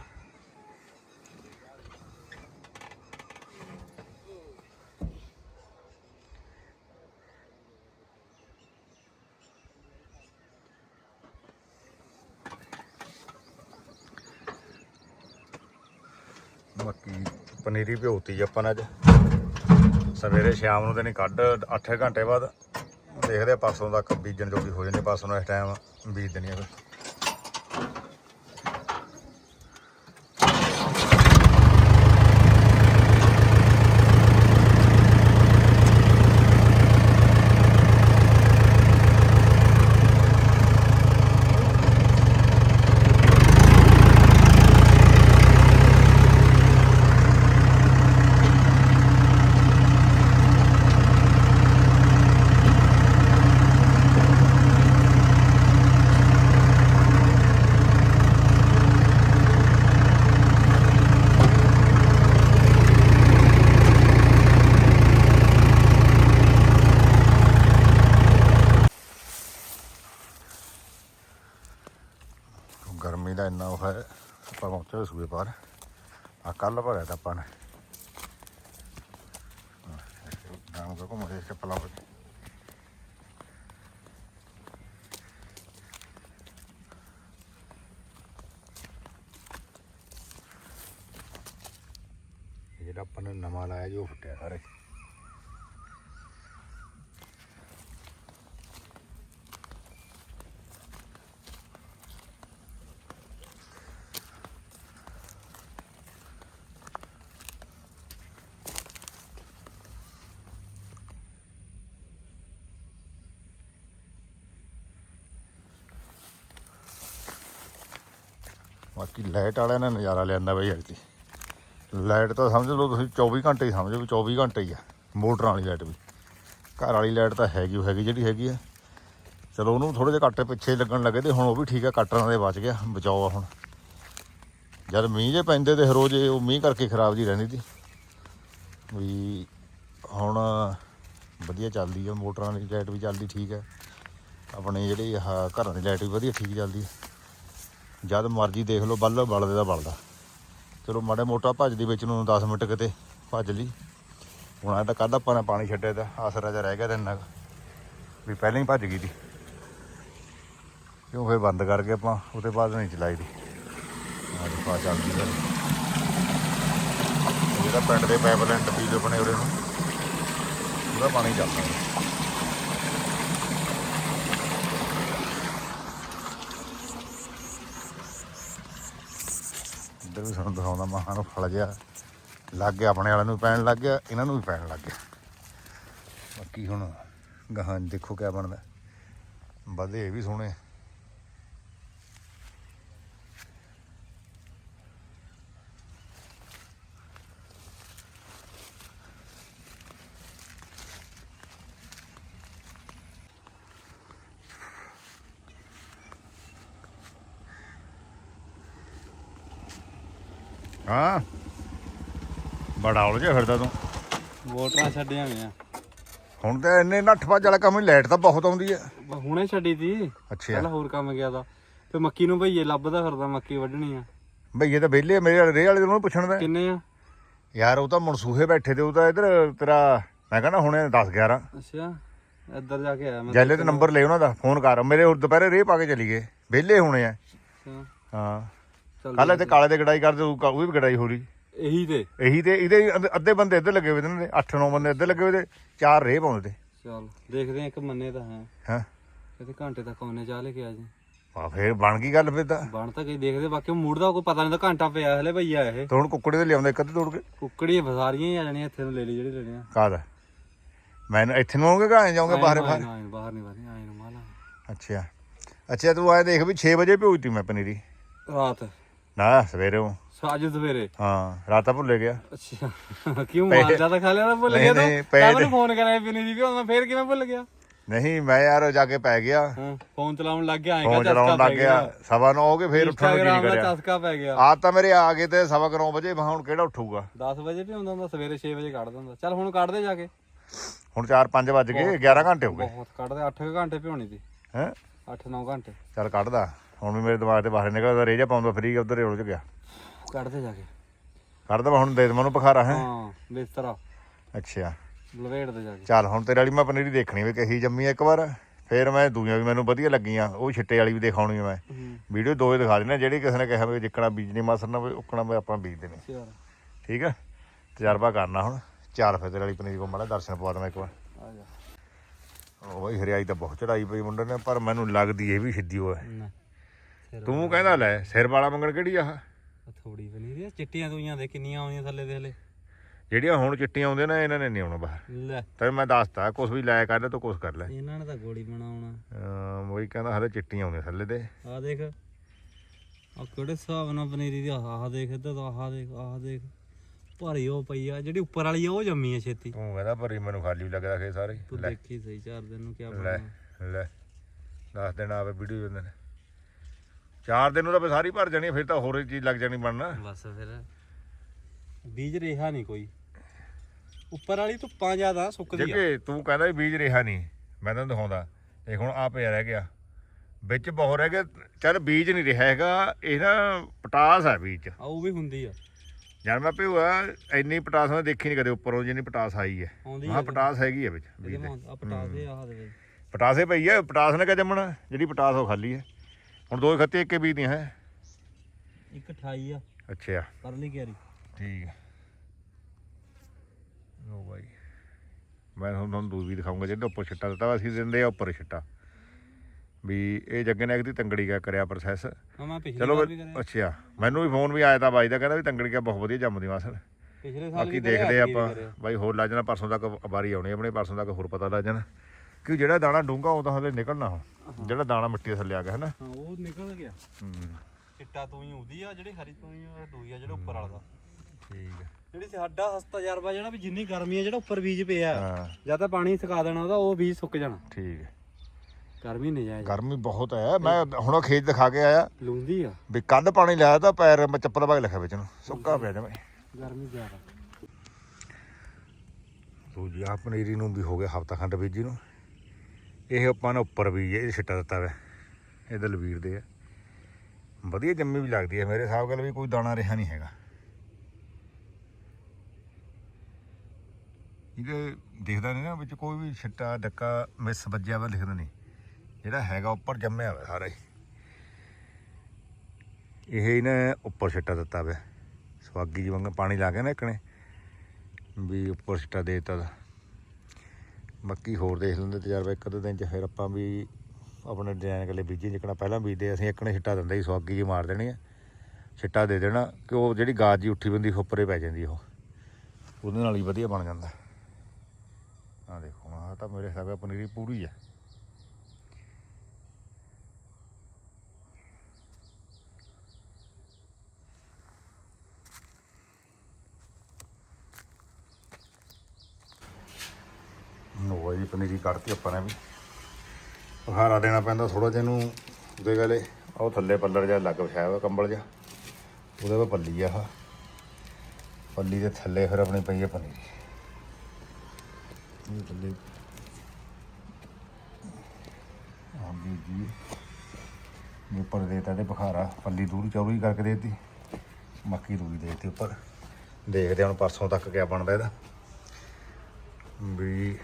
ਬਾਕੀ ਪਨੀਰੀ ਭਿਓਤੀ ਆਪਾਂ ਅੱਜ। ਸਵੇਰੇ ਸ਼ਾਮ ਨੂੰ ਤੇ ਨਹੀਂ, ਕੱਢ 8 ਘੰਟੇ ਬਾਅਦ ਦੇਖਦੇ ਆ ਪਾਸੋਂ ਤੱਕ ਬੀਜਣ ਜੋਗੀ ਹੋ ਜਾਂਦੀ ਪਾਸੋਂ ਨੂੰ ਇਸ ਟਾਈਮ ਬੀਜ ਦੇਣੀ ਆ ਫਿਰ ਗਰਮੀ ਦਾ ਇੰਨਾ ਉਹ ਹੈ ਆਪਾਂ ਪਹੁੰਚੇ ਸੂਏ ਆ ਕੱਲ ਭਰਿਆ ਤਾਂ ਆਪਾਂ ਨੇ। ਨਾਮ ਕੋ ਮਰੇ ਚੱਪਲਾਂ ਪਾ ਜਿਹੜਾ ਆਪਾਂ ਨੇ ਨਵਾਂ ਲਾਇਆ ਜੀ, ਉਹ ਸਾਰੇ ਬਾਕੀ ਲਾਈਟ ਵਾਲਿਆਂ ਨੇ ਨਜ਼ਾਰਾ ਲਿਆਂਦਾ ਬਈ ਅੱਜ ਲਾਈਟ ਤਾਂ ਸਮਝ ਲਓ ਤੁਸੀਂ 24 ਘੰਟੇ ਹੀ ਸਮਝੋ ਵੀ 24 ਘੰਟੇ ਹੀ ਆ, ਮੋਟਰਾਂ ਵਾਲੀ ਲਾਈਟ ਵੀ। ਘਰ ਵਾਲੀ ਲਾਈਟ ਤਾਂ ਹੈਗੀ, ਉਹ ਹੈਗੀ ਜਿਹੜੀ ਹੈਗੀ ਆ। ਚਲੋ ਉਹਨੂੰ ਥੋੜੇ ਜਿਹਾ ਕੱਟ ਪਿੱਛੇ ਲੱਗਣ ਲੱਗੇ ਤੇ ਹੁਣ ਉਹ ਵੀ ਠੀਕ ਆ, ਕੱਟਣ ਦੇ ਬਚ ਗਿਆ, ਬਚਾਓ ਆ ਹੁਣ। ਜਦ ਮੀਂਹ ਜੇ ਪੈਂਦੇ ਤੇ ਰੋਜ਼ ਉਹ ਮੀਂਹ ਕਰਕੇ ਖਰਾਬ ਜੀ ਰਹਿੰਦੀ ਸੀ ਵੀ ਹੁਣ ਵਧੀਆ ਚੱਲਦੀ ਆ, ਮੋਟਰਾਂ ਦੀ ਲਾਈਟ ਵੀ ਚੱਲਦੀ ਠੀਕ ਹੈ ਆਪਣੇ ਜਿਹੜੀ ਆਹ ਘਰਾਂ ਦੀ ਲਾਈਟ ਵੀ ਵਧੀਆ ਠੀਕ ਚੱਲਦੀ ਹੈ ਜਦ ਮਰਜ਼ੀ ਦੇਖ ਲਓ ਬੱਲ ਬਲਦੇ ਦਾ ਬਲਦਾ ਚਲੋ ਮਾੜਾ ਮੋਟਾ ਭੱਜਦੀ ਵਿੱਚ ਨੂੰ 10 ਮਿੰਟ ਕਿਤੇ ਭੱਜ ਲਈ। ਹੁਣ ਆ ਤਾਂ ਕੱਲ ਆਪਾਂ ਨੇ ਪਾਣੀ ਛੱਡਿਆ ਤਾਂ ਆਸਰਾ ਜਿਹਾ ਰਹਿ ਗਿਆ ਤੇ ਇੰਨਾ ਕੁ ਵੀ ਪਹਿਲਾਂ ਹੀ ਭੱਜ ਗਈ ਦੀ ਕਿਉਂ ਫਿਰ ਬੰਦ ਕਰਕੇ ਆਪਾਂ ਉਹਦੇ ਬਾਅਦ ਨਹੀਂ ਚਲਾਈ ਦੀ। ਆ ਦੇਖੋ ਚੱਲਦੀ ਹੈ ਜਿਹੜਾ ਪਿੰਡ ਦੇ ਪਾਈਪਲਾਈਨ ਟੱਪੀ ਦੇ ਬਣੇ ਉਰੇ ਨੂੰ, ਉਹਦਾ ਪਾਣੀ ਚੱਲਦਾ ਹੈ। ਇੱਧਰ ਵੀ ਸਾਨੂੰ ਦਿਖਾਉਂਦਾ ਮਹਾਂ ਨੂੰ ਫਲ ਗਿਆ। ਲੱਗ ਗਿਆ ਆਪਣੇ ਵਾਲਿਆਂ ਨੂੰ ਪੈਣ ਲੱਗ ਗਿਆ, ਇਹਨਾਂ ਨੂੰ ਵੀ ਪੈਣ ਲੱਗ ਗਿਆ। ਬਾਕੀ ਹੁਣ ਗਾਹਾਂ ਦੇਖੋ ਕਿਆ ਬਣਦਾ। ਵਧੇ ਇਹ ਵੀ ਸੋਹਣੇ। ਹਾਂ। ਬੜਾ ਉਲਝਿਆ ਫਿਰਦਾ ਤੂੰ। ਵੋਟਰਾਂ ਛੱਡੀਆਂ ਗਈਆਂ ਹੁਣ ਤੇ ਇੰਨੇ ਨੱਠ ਭੱਜ ਵਾਲਾ ਕੰਮ ਲਾਈਟ ਤਾਂ ਬਹੁਤ ਆਉਂਦੀ ਹੈ ਬ- ਹੁਣੇ ਛੱਡੀ ਤੀ। ਅੱਛਾ। ਪਹਿਲਾਂ ਹੋਰ ਕੰਮ ਗਿਆ ਦਾ ਤੇ ਮੱਕੀ ਨੂੰ ਭਈਏ ਲੱਭਦਾ ਫਿਰਦਾ ਮੱਕੀ ਵੱਢਣੀ ਆ। ਭਈਏ ਤਾਂ ਵਿਹਲੇ ਆ, ਮੇਰੇ ਵਾਲੇ ਰੇਹ ਵਾਲੇ ਨੂੰ ਪੁੱਛਣ ਦਾ। ਕਿੰਨੇ ਆ? ਯਾਰ ਉਹ ਤਾਂ ਮਨਸੂਹੇ ਬੈਠੇ ਤੇ ਉਹ ਤਾਂ ਇਧਰ ਤੇਰਾ ਮੈਂ ਕਹਿੰਦਾ ਹੁਣੇ 10 11 ਅੱਛਾ ਇੱਧਰ ਜਾ ਕੇ ਆਇਆ ਮੈਂ। ਜੈਲੇ ਤੇ ਨੰਬਰ ਲੈ ਉਹਨਾਂ ਦਾ ਫੋਨ ਕਰ। ਮੇਰੇ ਉਹ ਦੁਪਹਿਰੇ ਰੇਹ ਪਾ ਕੇ ਚਲੀ ਗਏ। ਵਿਹਲੇ ਹੋਣੇ ਆ। ਅੱਛਾ, ਹਾਂ। ਕੱਲ ਤੇ ਕਾਲੇ ਤੇ ਗੜਾਈ ਕਰਦੇ ਉਹ ਵੀ ਗੜਾਈ ਹੋ ਰਹੀ। ਇਹੀ ਤੇ। ਇਹੀ ਤੇ ਇਹਦੇ ਅੱਧੇ- ਅੱਧੇ ਬੰਦੇ ਇੱਧਰ ਲੱਗੇ ਹੋਏ ਤੇ ਇਹਨਾਂ ਦੇ 8-9 ਬੰਦੇ ਇੱਧਰ ਲੱਗੇ ਹੋਏ ਤੇ ਚਾਰ ਰੇਹ ਪਾਉਂਦੇ ਤੇ। ਚੱਲ ਦੇਖਦੇ ਆ ਇੱਕ ਮੰਨੇ ਤਾਂ ਹੈ। ਹਾਂ? ਕਿਤੇ ਘੰਟੇ ਤੱਕ ਆਉਣੇ ਚਾਹ ਲੈ ਕੇ ਆ ਜੀ ਆ ਫੇਰ ਬਣ ਗਈ ਗੱਲ ਫਿਰ ਤਾਂ। ਬਣ ਤਾਂ ਗਈ ਦੇਖਦੇ ਬਾਕੀ ਮੂਡ ਦਾ ਕੋਈ ਪਤਾ ਨਹੀਂ ਤਾਂ ਘੰਟਾ ਪਿਆ ਹਲੇ ਭਈਆ ਇਹ। ਤੇ ਹੁਣ ਕੁੱਕੜੇ ਦੇ ਲਿਆਉਂਦਾ ਇੱਕ ਅੱਧੇ ਤੋੜ ਕੇ। ਕੁੱਕੜੀ ਸਾਰੀਆਂ ਹੀ ਆ ਜਾਣੀਆਂ ਇੱਥੇ ਨੂੰ ਲੈ ਲਈ ਜਿਹੜੀ ਲੈਣੀ ਆ। ਕਾਹਦਾ? ਮੈਂ ਇੱਥੇ ਨੂੰ ਆਉਂਗੇ ਘਾਂ ਜਾਉਂਗੇ ਬਾਹਰ ਬਾਹਰ? ਆਏ ਨੂੰ, ਬਾਹਰ ਨਹੀਂ ਬਾਹਰ ਆਏ ਨੂੰ ਮਾਲਾ। ਅੱਛਾ। ਅੱਛਾ ਤੂੰ ਆਏ ਦੇਖ ਵੀ 6 ਵਜੇ ਭੇਜਤੀ ਮੈਂ ਪਨੀਰੀ। ਰਾਤ। ਨਾ ਸਵੇਰੇ ਨੂੰ ਅੱਜ ਸਵੇਰੇ? ਹਾਂ ਰਾਤ ਭੁੱਲੇ ਗਿਆ। ਅੱਛਾ। <laughs> ਕਿਉਂ ਮਾਰ ਜ਼ਿਆਦਾ ਖਾ ਲਿਆ ਤਾਂ ਭੁੱਲ ਗਿਆ ਨਹੀਂ, ਤੂੰ? ਪਏ ਤਾਂ ਤੇ- ਮੈਨੂੰ ਫੋਨ ਕਰਾਇਆ ਪਿੰਨੀ ਦੀ ਵੀ ਹੁਣ ਮੈਂ ਫੇਰ ਕਿਵੇਂ ਭੁੱਲ ਗਿਆ? ਨਹੀਂ ਮੈਂ ਯਾਰ ਜਾ ਕੇ ਪੈ ਗਿਆ। ਹਾਂ ਫੋਨ ਚਲਾਉਣ ਲੱਗ ਗਿਆ ਆਏਗਾ ਫੋਨ ਚਲਾਉਣ ਲੱਗ ਗਿਆ। ਸਵਾ ਨੌ ਹੋ ਗਏ ਫੇਰ ਉੱਠਣ ਨੂੰ ਜੀ ਇੰਸਟਾਗ੍ਰਾਮ ਨਹੀਂ ਦਾ ਕਰਿਆ। ਚਸਕਾ ਪੈ ਗਿਆ। ਆ ਤਾਂ ਮੇਰੇ ਆ ਗਏ ਤੇ ਸਵਾ ਕੁ ਨੌ ਵਜੇ ਮੈਂ ਹੁਣ ਕਿਹੜਾ ਉੱਠੂਗਾ? 10 ਵਜੇ ਵੀ ਹੁੰਦਾ ਹੁੰਦਾ ਸਵੇਰੇ 6 ਵਜੇ ਕੱਢ ਦਿੰਦਾ। ਚੱਲ ਹੁਣ ਕੱਢ ਦੇ ਜਾ ਕੇ। ਹੁਣ 4-5 ਵੱਜ ਗਏ 11 ਘੰਟੇ ਹੋ ਗਏ। ਬਹੁਤ ਕੱਢਦੇ 8 ਘੰਟੇ ਭਿਉਣੀ ਦੀ ਹੈ? 8-9 ਘੰਟੇ। ਚੱਲ ਕੱਢਦਾ। ਹੁਣ ਵੀ ਮੇਰੇ ਦਿਮਾਗ ਤੇ ਬਾਹਰ ਨਿਕਲਦਾ ਰੇਜਾ ਪਾਉਂਦਾ ਫਰੀ ਉਧਰ ਉਲਝ ਗਿਆ। ਕੱਢ ਦੇ ਜਾ ਕੇ। ਕੱਢਦਾ ਮੈਂ ਹੁਣ ਦੇ ਨੂੰ ਬੁਖਾਰਾ ਹੈ। ਹਾਂ ਬਿਸਤਰਾ। ਅੱਛਾ। ਲਵੇੜ ਦੇ ਜਾ ਕੇ। ਚੱਲ ਹੁਣ ਤੇਰੇ ਵਾਲੀ ਮੈਂ ਪਨੀਰੀ ਦੇਖਣੀ ਵੀ ਕਹੀ ਜੰਮੀ ਆ ਇੱਕ ਵਾਰ ਫੇਰ ਮੈਂ ਦੂਜੀਆਂ ਵੀ ਮੈਨੂੰ ਵਧੀਆ ਲੱਗੀਆਂ ਉਹ ਛਿੱਟੇ ਵਾਲੀ ਵੀ ਦਿਖਾਉਣੀ ਆ ਮੈਂ। ਵੀਡੀਓ ਦੋਏ ਦਿਖਾ ਦੇਣਾ ਜਿਹੜੀ ਕਿਸੇ ਨੇ ਕਿਹਾ ਵੀ ਜਿੱਕਣਾ ਬੀਜਣੀ ਮਾਸਰਨਾ ਵੀ ਉਕਣਾ ਵੀ ਆਪਾਂ ਬੀਜ ਦੇਣੀ। ਠੀਕ ਹੈ ਤਜਰਬਾ ਕਰਨਾ ਹੁਣ। ਚੱਲ ਫਿਰ ਤੇਰੇ ਵਾਲੀ ਪਨੀਰੀ ਕੋ ਮਾੜਾ ਦਰਸ਼ਨ ਪਵਾ ਦਵਾਂ ਇੱਕ ਵਾਰ। ਆ ਜਾ। ਉਹ ਬਈ ਹਰਿਆਈ ਤਾਂ ਬਹੁਤ ਚੜਾਈ ਪਈ ਮੁੰਡੇ ਨੇ ਪਰ ਮੈਨੂੰ ਲੱਗਦੀ ਇਹ ਵੀ ਸਿੱਧੀ ਹੋਇਆ ਸਿਰ ਤੂੰ ਕਹਿੰਦਾ ਲੈ ਸਿਰ ਵਾਲਾ ਮੰਗਣ ਕਿਹੜੀ ਆ? ਥੋੜੀ ਬਣੀ ਦੀ ਚਿੱਟੀਆਂ ਦੂਈਆਂ ਦੇ ਕਿੰਨੀਆਂ ਆਉਂਦੀਆਂ ਥੱਲੇ ਦੇ ਹਲੇ। ਜਿਹੜੀਆਂ ਹੁਣ ਚਿੱਟੀਆਂ ਆਉਂਦੀਆਂ ਨੇ ਇਹਨਾਂ ਨੇ ਨਹੀਂ ਆਉਣਾ ਬਾਹਰ। ਲੈ। ਤੈਨੂੰ ਮੈਂ ਦੱਸਤਾ ਕੁਝ ਵੀ ਲੈ ਕਰ ਲੈ ਤੂੰ ਕੁਝ ਕਰ ਲੈ। ਇਹਨਾਂ ਨੇ ਤਾਂ ਗੋਲੀ ਬਣਾਉਣਾ। ਅਮ ਉਹੀ ਕਹਿੰਦਾ ਹਲੇ ਚਿੱਟੀਆਂ ਆਉਂਦੀਆਂ ਥੱਲੇ ਤੇ ਆ ਦੇਖ। ਆ ਕਿਹੜੇ ਹਿਸਾਬ ਨਾਲ ਪਨੀਰੀ ਦੀ ਆਹ ਆਹ ਦੇਖ ਇੱਧਰ ਤਾਂ ਆਹ ਦੇਖ ਆਹ ਦੇਖ। ਭਾਰੀ ਉਹ ਪਈ ਆ ਜਿਹੜੀ ਉੱਪਰ ਵਾਲੀ ਆ ਉਹ ਜੰਮੀ ਆ ਛੇਤੀ। ਤੂੰ ਕਹਿੰਦਾ ਭਰੀ ਮੈਨੂੰ ਖਾਲੀ ਲੱਗਦਾ ਖੇ ਸਾਰੇ। ਤੂੰ ਲੈ। ਦੇਖੀ ਸਹੀ ਚਾਰ ਦਿਨ ਨੂੰ ਕੀ ਲੈ ਬਣਨਾ ਲੈ। ਦੱਸ ਦੇਣਾ ਆਵੇ ਵੀਡੀਓ ਨੇ ਚਾਰ ਦਿਨ ਫਿਰ ਸਾਰੀ ਭਰ ਜਾਣੀ ਆ, ਫਿਰ ਤਾਂ ਹੋਰ ਹੀ ਚੀਜ਼ ਲੱਗ ਜਾਣੀ ਬਣਨਾ। ਬਸ ਫਿਰ। ਬੀਜ ਰਿਹਾ ਨਹੀਂ ਕੋਈ। ਉੱਪਰ ਵਾਲੀ ਧੁੱਪਾਂ ਜ਼ਿਆਦਾ ਸੁੱਕਦੀ ਆ। ਜੇ ਤੂੰ ਕਹਿੰਦਾ ਵੀ ਬੀਜ ਰਿਹਾ ਨਹੀਂ। ਮੈਂ ਤੈਨੂੰ ਦਿਖਾਉਂਦਾ। ਦੇਖ ਹੁਣ ਆ ਪਿਆ ਰਹਿ ਗਿਆ। ਵਿੱਚ ਬਹੁਤ ਰਹਿ ਗਿਆ। ਚੱਲ ਬੀਜ ਨਹੀਂ ਰਿਹਾ ਹੈਗਾ। ਇਹ ਨਾ ਪਟਾਸ ਹੈ ਬੀਜ। 'ਚ ਆ ਉਹ ਵੀ ਹੁੰਦੀ ਆ। ਜਦ ਮੈਂ ਪਿਆ ਇੰਨੀ ਪਟਾਸ ਮੈਂ ਦੇਖੀ ਨਹੀਂ ਕਦੇ ਉੱਪਰੋਂ ਜਿੰਨੀ ਪਟਾਸ ਆਈ ਹੈ। ਆਉਂਦੀ ਹਾਂ ਪਟਾਸ ਹੈਗੀ ਹੈ ਵਿੱਚ ਇਹਦੇ ਬੀਜ ਦੇ ਮਾ ਆ ਦੇ ਆਹ ਦੇ। ਵਿੱਚ। ਪਟਾਸੇ ਪਈ ਹੈ ਪਟਾਸ ਨੇ ਕਿਆ ਜੰਮਣਾ। ਜਿਹੜੀ ਪਟਾਸ ਉਹ ਖਾਲੀ ਹੈ। ਹੁਣ ਦੋ ਖੱਤੇ ਇੱਕੇ ਬੀਜ ਦੀਆਂ ਹੈ? ਇੱਕ 28 ਆ। ਅੱਛਾ। ਪਰਲੀ ਕਿਆਰੀ ਠੀਕ ਹੈ ਲੋ ਬਾਈ। ਮੈਂ ਹੁਣ ਤੁਹਾਨੂੰ ਦੂਜੀ ਦਿਖਾਉਂਗਾ ਜਿਹੜਾ ਉੱਪਰ ਛਿੱਟਾ ਦਿੱਤਾ ਵਾ ਅਸੀਂ ਦਿੰਦੇ ਆ ਉੱਪਰ ਛਿੱਟਾ। ਵੀ ਇਹ ਜੱਗੇ ਨੇ ਇਹਦੀ ਤੰਗੜੀ ਕਾ ਕਰਿਆ ਪ੍ਰੋਸੈਸ ਪਿਛਲੇ ਚਲੋ ਵੀ ਕਰਿਆ। ਅੱਛਾ ਮੈਨੂੰ ਵੀ ਫੋਨ ਵੀ ਆਇਆ ਤਾਂ ਬਾਈ ਦਾ ਕਹਿੰਦਾ ਵੀ ਤੰਗੜੀ ਕਾ ਬਹੁਤ ਵਧੀਆ ਜੰਮਦੀ ਮਾਸਰ ਪਿਛਲੇ ਸਾਲ ਬਾਕੀ ਵੀ ਕਰਿਆ, ਦੇਖਦੇ ਐਤਕੀ ਵੀ ਆਪਾਂ ਕਰਿਆ। ਬਾਈ ਹੋਰ ਲੱਗ ਜਾਣਾ ਪਰਸੋਂ ਤੱਕ ਵਾਰੀ ਆਉਣੀ ਆਪਣੇ ਪਰਸੋਂ ਤੱਕ ਹੋਰ ਪਤਾ ਲੱਗ ਜਾਣਾ ਕਿ ਜਿਹੜਾ ਦਾਣਾ ਡੂੰਗਾ ਉਹ ਤਾਂ ਹਲੇ ਨਿਕਲਣਾ ਹੁਣ ਜਿਹੜਾ ਦਾਣਾ ਮਿੱਟੀ ਦੇ ਥੱਲੇ ਆ ਗਿਆ ਹੈ ਨਾ ਹਾਂ ਉਹ ਨਿਕਲ ਗਿਆ। ਹੂੰ। ਚਿੱਟਾ ਤੂੰ ਹੀ ਉਹਦੀ ਆ ਜਿਹੜੀ ਹਰੀ ਤੂੰ ਹੀ ਆ ਦੂਈ ਆ ਜਿਹੜਾ ਉੱਪਰ ਵਾਲਾ ਦਾ। ਠੀਕ ਹੈ ਜਿਹੜੀ ਸਾਡਾ ਹਸਤਾ ਤਜਰਬਾ ਜਿਹੜਾ ਵੀ ਜਿੰਨੀ ਗਰਮੀ ਆ ਜਿਹੜਾ ਉੱਪਰ ਬੀਜ ਪਿਆ ਹਾਂ। ਜਾਂ ਤਾਂ ਪਾਣੀ ਸੁਕਾ ਦੇਣਾ ਉਹਦਾ ਉਹ ਬੀਜ ਸੁੱਕ ਜਾਣਾ। ਠੀਕ ਹੈ ਗਰਮੀ ਨਹੀਂ ਜਾਏ ਗਰਮੀ ਬਹੁਤ ਹੈ ਮੈਂ ਹੁਣ ਉਹ ਖੇਤ ਦਿਖਾ ਕੇ ਆਇਆ। ਲੂੰਦੀ ਆ। ਵੀ ਕੱਲ ਪਾਣੀ ਲਾਇਆ ਤਾਂ ਪੈਰ ਮੈਂ ਚੱਪਲ ਪਾ ਕੇ ਲਿਖਿਆ ਵਿੱਚ ਨੂੰ। ਸੁੱਕਾ ਪਿਆ ਜਮੇ ਗਰਮੀ ਜ਼ਿਆਦਾ। ਦੂਜੀ ਆ ਪਨੀਰੀ ਨੂੰ ਵੀ ਹੋ ਗਿਆ ਹਫਤਾ ਖੰਡ ਬੀਜੀ ਨੂੰ। ਇਹ ਆਪਾਂ ਨੇ ਉੱਪਰ ਵੀ ਇਹ ਛਿੱਟਾ ਦਿੱਤਾ ਵਾ, ਇਹ ਦਲਵੀਰ ਦੇ ਆ। ਵਧੀਆ ਜੰਮੀ ਵੀ ਲੱਗਦੀ ਹੈ ਮੇਰੇ ਹਿਸਾਬ ਨਾਲ ਵੀ ਕੋਈ ਦਾਣਾ ਰਿਹਾ ਨਹੀਂ ਹੈਗਾ। ਇਹਦੇ ਦਿਖਦਾ ਨਹੀਂ ਨਾ ਵਿੱਚ ਕੋਈ ਵੀ ਛਿੱਟਾ, ਡੱਕਾ, ਮਿਸ ਵੱਜਿਆ ਵਾ ਲਿਖਦਾ ਨਹੀਂ ਜਿਹੜਾ ਹੈਗਾ ਉੱਪਰ ਜੰਮਿਆ ਹੋਇਆ ਸਾਰਾ ਹੀ। ਇਹ ਇਹਨੇ ਉੱਪਰ ਛਿੱਟਾ ਦਿੱਤਾ ਵਾ। ਸਵਾਗੀ ਜੀ ਵਾਂਗ ਪਾਣੀ ਲਾ ਕੇ ਨਾ ਇੱਕ ਨੇ, ਵੀ ਉੱਪਰ ਛਿੱਟਾ ਦੇ ਦਿੱਤਾ ਮੱਕੀ ਹੋਰ ਦੇਖ ਲੈਂਦੇ ਤਜਰਬਾ, ਇੱਕ ਅੱਧੇ ਦਿਨ ਚ ਫਿਰ ਆਪਾਂ ਵੀ ਆਪਣੇ ਡਿਜ਼ਾਈਨ ਕੱਲੇ ਬੀਜੇ ਜਿਕਣਾ ਪਹਿਲਾਂ ਬੀਜਦੇ, ਅਸੀਂ ਇੱਕ ਨੇ ਛਿੱਟਾ ਦਿੰਦੇ ਸੀ ਸਵਾਗੀ ਜੀ ਮਾਰ ਦੇਣੀ ਆ, ਛਿੱਟਾ ਦੇ ਦੇਣਾ, ਕਿ ਉਹ ਜਿਹੜੀ ਗਾਜ ਜੀ ਉੱਠੀ ਬੰਦੀ ਉੱਪਰੇ ਪੈ ਜਾਂਦੀ ਉਹ। ਉਹਦੇ ਨਾਲ ਹੀ ਵਧੀਆ ਬਣ ਜਾਂਦਾ। ਆ ਦੇਖੋ ਆ ਤਾਂ ਮੇਰੇ ਹਿਸਾਬ ਨਾਲ ਪਨੀਰੀ ਪੂਰੀ ਆ। ਨੋ ਜੀ ਪਨੀਰੀ ਕੱਢਤੀ ਆਪਾਂ ਨੇ ਵੀ। ਸਹਾਰਾ ਦੇਣਾ ਪੈਂਦਾ ਥੋੜਾ ਜਿਹਾ ਇਹਨੂੰ, ਉਹਦੇ ਗਲੇ ਉਹ ਥੱਲੇ ਪੱਲਰ ਜਿਹਾ ਲੱਗ ਵਿਛਾਇਆ ਹੋਇਆ ਕੰਬਲ ਜਿਹਾ। ਉਹਦੇ 'ਤੇ ਪੱਲੀ ਆ ਆਹ। ਪੱਲੀ ਦੇ ਥੱਲੇ ਫਿਰ ਆਪਣੀ ਪਈ ਹੈ ਪਨੀਰੀ। ਇਹ ਥੱਲੇ। ਆ ਜੀ। ਇਹ ਉੱਪਰ ਦੇਤਾ ਤੇ ਬੁਖਾਰਾ ਪੱਲੀ ਦੂਰੀ ਚੌੜੀ ਕਰਕੇ ਦੇਤੀ। ਮੱਕੀ ਰੂਈ ਦੇਤੀ ਉੱਪਰ। ਦੇਖਦੇ ਹਾਂ ਹੁਣ ਪਰਸੋਂ ਤੱਕ ਕਿਆ ਬਣਦਾ ਇਹਦਾ। ਵੀ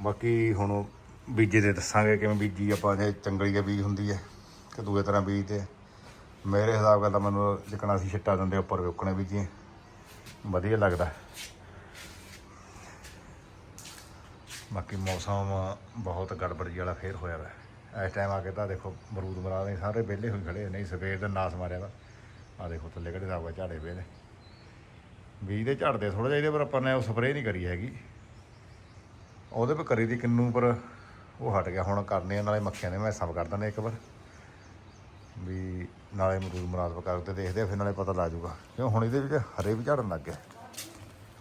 ਬਾਕੀ ਹੁਣ ਬੀਜੇ ਦੇ ਦੱਸਾਂਗੇ ਕਿਵੇਂ ਬੀਜੀ, ਆਪਾਂ ਜੇ ਚੰਗਲੀ ਦੇ ਬੀਜ ਹੁੰਦੀ ਹੈ ਕਿ ਦੂਏ ਤਰ੍ਹਾਂ ਬੀਜਦੇ ਆ। ਮੇਰੇ ਹਿਸਾਬ ਨਾਲ ਤਾਂ ਮੈਨੂੰ ਜਿਕਣਾ ਅਸੀਂ ਛਿੱਟਾ ਦਿੰਦੇ, ਉੱਪਰ ਰੁਕਣੇ ਬੀਜੀ ਵਧੀਆ ਲੱਗਦਾ। ਬਾਕੀ ਮੌਸਮ ਬਹੁਤ ਗੜਬੜੀ ਵਾਲਾ ਫੇਰ ਹੋਇਆ ਵਾ। ਇਸ ਟਾਈਮ ਆ ਕੇ ਤਾਂ ਦੇਖੋ ਬਰੂਦ ਮਰਾਦ ਨੇ, ਸਾਰੇ ਵਿਹਲੇ ਹੋਈ ਖੜੇ ਨਹੀਂ, ਸਵੇਰ ਦਾ ਨਾਸ ਮਾਰਿਆ ਵਾ। ਆ ਦੇਖੋ, ਥੱਲੇ ਕਿਹੜੇ ਹਿਸਾਬ ਨਾਲ ਝਾੜੇ ਪਏ ਨੇ। ਬੀਜ ਦੇ ਝੜਦੇ ਥੋੜਾ ਜਿਹਾ ਇਹਦੇ ਪਰ ਆਪਾਂ ਨੇ ਉਹ ਸਪਰੇਅ ਨਹੀਂ ਕਰੀ ਹੈਗੀ। ਉਹਦੇ ਪਰ ਕਰੀ ਦੀ ਕਿੰਨੂ, ਪਰ ਉਹ ਹਟ ਗਿਆ। ਹੁਣ ਕਰਨੇ ਆ, ਨਾਲੇ ਮੱਖੀਆਂ ਨੇ ਮੈਂ ਸਭ ਕਰ ਦਿੰਦੇ ਇੱਕ ਵਾਰ। ਵੀ ਨਾਲੇ ਮਰੂਦ ਮਰਾਦ ਪਕਾ ਦੇਖਦੇ ਆ, ਫਿਰ ਨਾਲੇ ਪਤਾ ਲੱਗ ਜਾਊਗਾ। ਕਿਉਂ, ਹੁਣ ਇਹਦੇ ਵਿੱਚ ਹਰੇ ਵੀ ਝੜਨ ਲੱਗ ਗਿਆ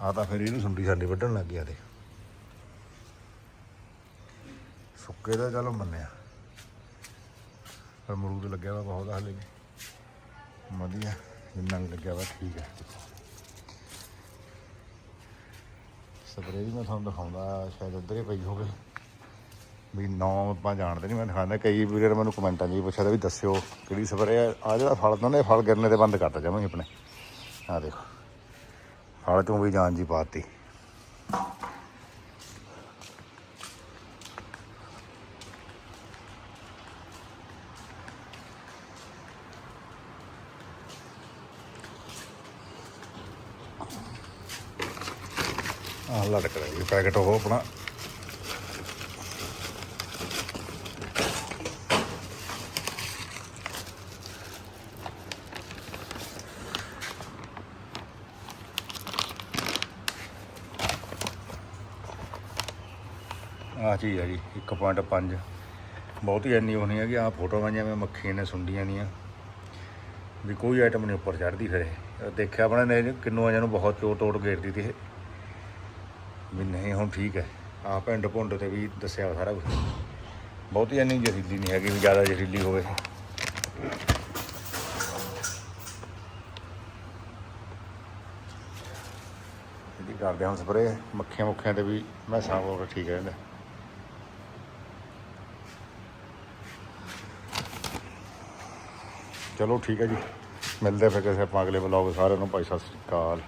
ਆ ਤਾਂ ਫਿਰ ਇਹਨੂੰ ਸੁੰਡੀ ਸਾਡੀ ਵੱਢਣ ਲੱਗ ਗਿਆ ਦੇ ਸੁੱਕੇ ਦਾ ਚਲੋ ਮੰਨਿਆ। ਪਰ ਮਰੂਦ ਲੱਗਿਆ ਵਾ ਬਹੁਤ ਹਲੇ ਵੀ। ਵਧੀਆ, ਜਿੰਨਾ ਕੁ ਲੱਗਿਆ ਵਾ ਠੀਕ ਹੈ ਸਪਰੇਅ ਵੀ ਮੈਂ ਤੁਹਾਨੂੰ ਦਿਖਾਉਂਦਾ, ਸ਼ਾਇਦ ਉੱਧਰ ਹੀ ਪਈ ਹੋਵੇ। ਵੀ ਨੌ ਆਪਾਂ ਜਾਣਦੇ ਨਹੀਂ, ਮੈਂ ਦਿਖਾਉਂਦਾ, ਕਈ ਵੀਰ ਮੈਨੂੰ ਕਮੈਂਟਾਂ 'ਚ ਵੀ ਪੁੱਛਿਆ ਵੀ ਦੱਸਿਓ ਕਿਹੜੀ ਸਪਰੇਅ ਆ। ਜਿਹੜਾ ਫਲ ਤਾਂ ਨੇ ਫਲ ਗਿਰਨੇ ਤੇ ਬੰਦ ਕਰਤਾ ਜਮਾਂ ਆਪਣੇ। ਆ ਦੇਖੋ, ਫਲ ਚੋਂ ਵੀ ਜਾਨ ਜੀ ਪਾਤੀ। ਆਹ ਲਟਕ ਰਿਹਾ ਜੀ, ਪੈਕਟ ਉਹ ਆਪਣਾ। ਆਹ ਚੀਜ਼ ਆ ਜੀ 1.5 ਬਹੁਤ ਹੀ ਇੰਨੀ ਹੋਣੀ ਹੈ ਕਿ ਆਹ ਫੋਟੋਆਂ ਜਿਵੇਂ ਮੱਖੀਆਂ ਨੇ, ਸੁੰਡੀਆਂ ਦੀਆਂ ਵੀ ਕੋਈ ਆਈਟਮ ਨਹੀਂ ਉੱਪਰ ਚੜਦੀ ਫਿਰ ਦੇਖਿਆ ਆਪਣੇ ਨੇ ਕਿੰਨੂ ਅਜਾਂ ਨੂੰ ਬਹੁਤ ਚੋਰ ਤੋੜ ਗੇਰਦੀ ਤੀ ਇਹ। ਵੀ ਨਹੀਂ, ਹੁਣ ਠੀਕ ਹੈ। ਆਹ ਪਿੰਡ ਪੁੰਡ ਤੇ ਵੀ ਦੱਸਿਆ ਸਾਰਾ ਕੁਝ ਬਹੁਤੀ ਇੰਨੀ ਜ਼ਹਿਰੀਲੀ ਨਹੀਂ ਹੈਗੀ ਵੀ ਜ਼ਿਆਦਾ ਜ਼ਹਿਰੀਲੀ ਹੋਵੇ। ਇਹਦੀ ਕਰਦੇ ਹਾਂ ਸਪਰੇ ਮੱਖੀਆਂ ਮੁੱਖੀਆਂ ਤੇ ਵੀ ਮੈਂ ਕੋਲ ਠੀਕ ਰਹਿੰਦਾ। ਚਲੋ ਠੀਕ ਹੈ ਜੀ। ਮਿਲਦੇ ਫਿਰ ਕਿਸੇ ਆਪਾਂ ਅਗਲੇ ਵਲੌਗ ਸਾਰਿਆਂ ਨੂੰ ਭਾਈ ਸਤਿ ਸ੍ਰੀ ਅਕਾਲ।